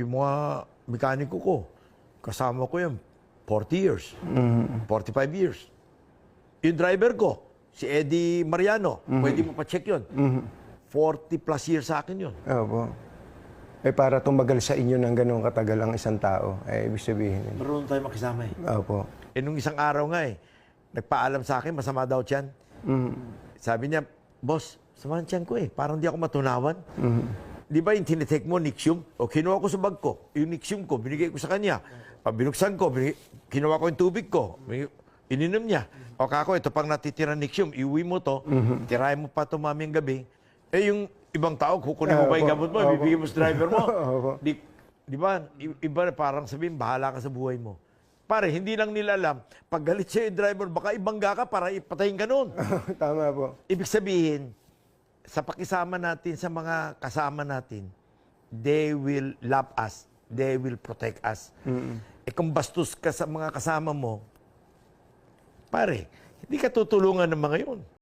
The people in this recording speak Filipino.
Yung mga mekaniko ko, kasama ko yan, 40 years, 45 years. Yung driver ko, si Eddie Mariano, pwede mo pa-check yun. 40 plus years sa akin yun. Opo. Eh para tumagal sa inyo ng ganong katagal ang isang tao, eh ibig sabihin. Marunong tayo makisama eh. Opo. Eh, nung isang araw nga eh, nagpaalam sa akin, masama daw tiyan. Sabi niya, boss, samahan tiyan ko eh. Parang di ako matunawan. Di ba yung tinitake mo, Nixium? O kinuha ko sa bag ko, yung Nixium ko, binigay ko sa kanya. Pag binuksan ko, binig- kinuha ko yung tubig ko, ininom niya. O kako, ito pang natitira Nixium, iuwi mo to, tirahin mo pa ito mamayang gabi. Eh yung ibang tao, kukunin mo ba yung gamot mo, opo. bibigyan mo sa driver mo. Di, di ba, iba parang sabihin, bahala ka sa buhay mo. Pare, hindi lang nila alam, pag galit siya yung driver, baka ibangga ka para ipatayin ka noon. Tama po. Ibig sabihin, sa pakisama natin sa mga kasama natin, they will love us, they will protect us. Eh kung bastos ka sa mga kasama mo, pare, hindi ka tutulungan ng mga yun.